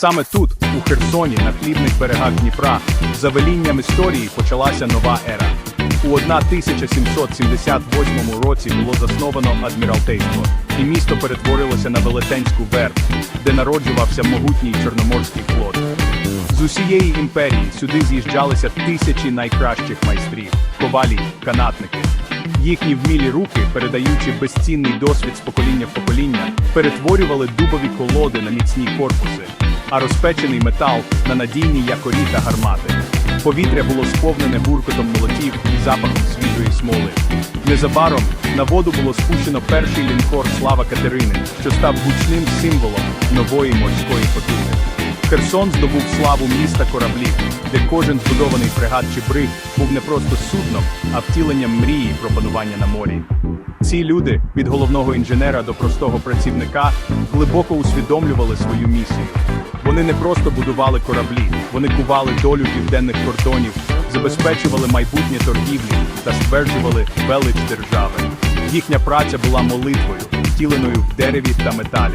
Саме тут, у Херсоні, на хлібних берегах Дніпра, за велінням історії почалася нова ера. У 1778 році було засновано адміралтейство, і місто перетворилося на велетенську верф, де народжувався могутній Чорноморський флот. З усієї імперії сюди з'їжджалися тисячі найкращих майстрів, ковалі, канатники. Їхні вмілі руки, передаючи безцінний досвід з покоління в покоління, перетворювали дубові колоди на міцні корпуси, а розпечений метал на надійні якорі та гармати. Повітря було сповнене гуркотом молотів і запахом свіжої смоли. Незабаром на воду було спущено перший лінкор Слава Катерини, що став гучним символом нової морської потуги. Херсон здобув славу міста кораблів, де кожен збудований фрегат чи бриг був не просто судном, а втіленням мрії про панування на морі. Ці люди, від головного інженера до простого працівника, глибоко усвідомлювали свою місію. Вони не просто будували кораблі, вони кували долю південних кордонів, забезпечували майбутнє торгівлі та стверджували велич держави. Їхня праця була молитвою, втіленою в дереві та металі.